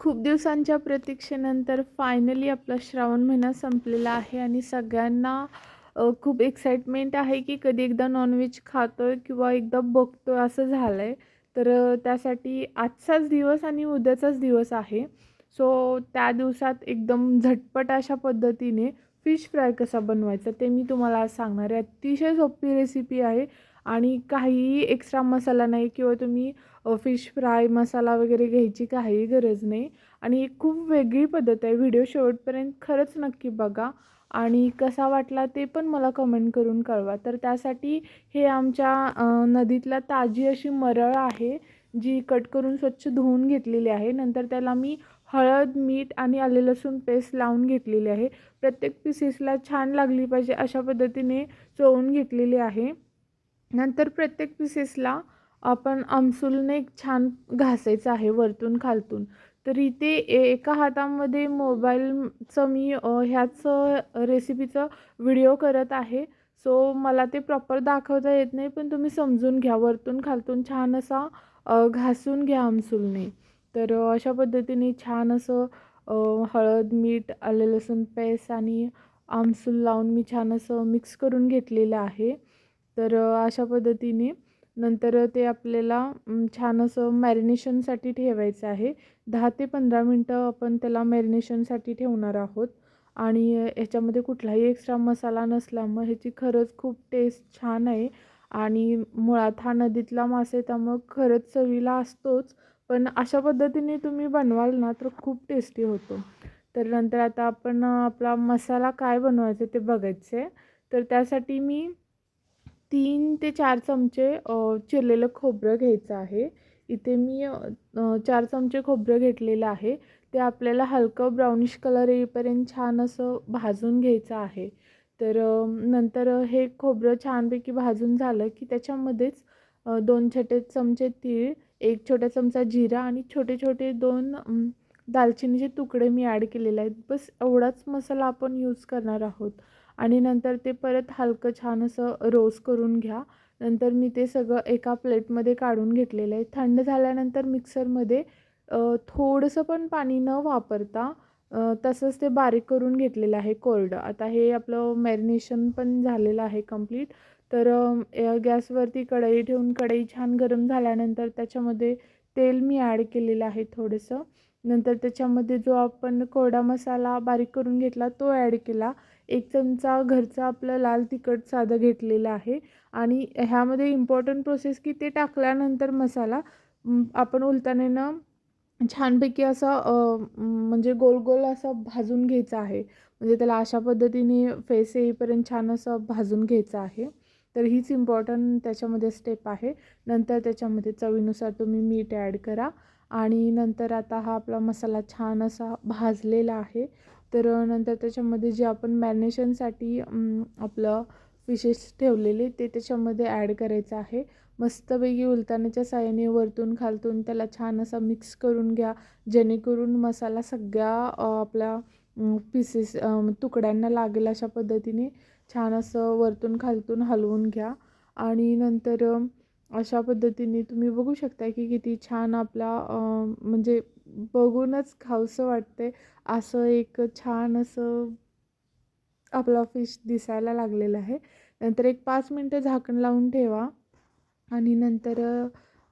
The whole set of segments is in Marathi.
खूप दिवसांच्या प्रतीक्षेनंतर फायनली आपला श्रावण महिना संपलेला आहे आणि सगळ्यांना खूप एक्साइटमेंट आहे की कधी एकदा नॉनव्हेज खातो आहे किंवा एकदा आहे असं झालं आहे तर त्यासाठी आजचाच दिवस आणि उद्याचाच दिवस आहे. सो त्या दिवसात एकदम झटपट अशा पद्धतीने फिश फ्राय कसा बनवायचा ते मी तुम्हाला आज सांगणार आहे. अतिशय सोपी रेसिपी आहे. आणि काहीही एक्स्ट्रा मसाला नाही किंवा तुम्ही फिश फ्राय मसाला वगैरे घ्यायची काही गरज नाही. आणि खूप वेगळी पद्धत आहे. व्हिडिओ शेवटपर्यंत खरंच नक्की बघा. आणि कसा वाटला ते पण मला कमेंट करून कळवा. तर त्यासाठी हे आमच्या नदीतला ताजी अशी मरळ आहे जी कट करून स्वच्छ धुवून घेतलेली आहे. नंतर त्याला मी हळद मीठ आणि आले लसूण पेस्ट लावून घेतलेली आहे. प्रत्येक पिसेसला छान लागली पाहिजे अशा पद्धतीने चोळून घेतलेली आहे. नंतर प्रत्येक पिसेसला आपण आमसूलने एक छान घासायचं आहे वरतून खालतून. तर इथे ए- एका हातामध्ये मोबाईलचं मी ह्याच रेसिपीचं व्हिडिओ करत आहे. सो मला ते प्रॉपर दाखवता येत नाही पण तुम्ही समजून घ्या. वरतून खालतून छान असा घासून घ्या आमसूलने. तर अशा पद्धतीने छान असं हळद मीठ आले लसूण पेस्ट आणि आमसूल लावून मी छान असं मिक्स करून घेतलेलं आहे. तर अशा पद्धतीने नंतर ते आपल्याला छान असं मॅरिनेशनसाठी ठेवायचं आहे. दहा ते पंधरा मिनटं आपण त्याला मॅरिनेशनसाठी ठेवणार आहोत. आणि ह्याच्यामध्ये कुठलाही एक्स्ट्रा मसाला नसल्यामुळे ह्याची खरंच खूप टेस्ट छान आहे. आणि मुळात हा नदीतला मासा आहे त्यामुळं खरंच चवीला असतोच. पण अशा पद्धतीने तुम्ही बनवाल ना तर खूप टेस्टी होतो. तर नंतर आता आपण आपला मसाला काय बनवायचा ते बघायचं आहे तर त्यासाठी मी तीन ते चार चमचे चिरलेलं खोबरं घ्यायचं आहे. इथे मी चार चमचे खोबरं घेतलेलं आहे. ते आपल्याला हलकं ब्राउनिश कलर येईपर्यंत छान असं भाजून घ्यायचं आहे. तर नंतर हे खोबरं छानपैकी भाजून झालं की त्याच्यामध्येच दोन छोटे चमचे तीळ एक छोटा चमचा जिरा आणि छोटे छोटे दोन दालचिनीचे तुकडे मी ॲड केलेले आहेत बस एवढाच मसाला आपण यूज करणार आहोत. आणि नंतर ते परत हलकं छान असं रोस्ट करून घ्या. नंतर मी ते सगळं एका प्लेटमध्ये काढून घेतलेलं आहे. थंड झाल्यानंतर मिक्सरमध्ये थोडंसं पण पाणी न वापरता तसंच ते बारीक करून घेतलेलं आहे कोरडं. आता हे आपलं मॅरिनेशन पण झालेलं आहे कंप्लीट तर गॅसवरती कढई ठेवून कढई छान गरम झाल्यानंतर त्याच्यामध्ये तेल मी ॲड केलेलं आहे थोडंसं. नंतर त्याच्यामध्ये जो आपण कोरडा मसाला बारीक करून घेतला तो ॲड केला. एक चमचा घरचा आपलं लाल तिखट साधं घेतलेलं आहे. आणि ह्यामध्ये इम्पॉर्टंट प्रोसेस की ते टाकल्यानंतर मसाला आपण उलतानेनं छानपैकी असं म्हणजे गोल गोल असं भाजून घ्यायचं आहे. म्हणजे त्याला अशा पद्धतीने फेस येईपर्यंत छान असं भाजून घ्यायचं आहे. तर हीच इम्पॉर्टंट त्याच्यामध्ये स्टेप आहे. नंतर त्याच्यामध्ये चवीनुसार तुम्ही मीठ ॲड करा. आणि नंतर आता हा आपला मसाला छान असा भाजलेला आहे. तर नंतर त्याच्यामध्ये जे आपण मॅरिनेशनसाठी आपलं फिशेस ठेवलेले ते त्याच्यामध्ये ॲड करायचं आहे. मस्तपैकी उलतानाच्या साह्याने वरतून खालतून त्याला छान असा मिक्स करून घ्या. जेणेकरून मसाला सगळ्या आपल्या पीसेस तुकड्यांना लागेल अशा पद्धतीने छान असं वरतून खालतून हलवून घ्या. आणि नंतर अशा पद्धतीने तुम्ही बघू शकता की किती छान आपला म्हणजे बघूनच खावंसं वाटते असं एक छान असं आपला फिश दिसायला लागलेला आहे. नंतर एक पाच मिनटं झाकण लावून ठेवा. आणि नंतर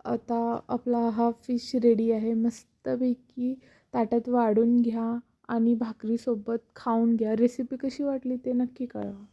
आता आपला हा फिश रेडी आहे. मस्तपैकी ताटात वाढून घ्या आणि भाकरीसोबत खाऊन घ्या. रेसिपी कशी वाटली ते नक्की कळवा.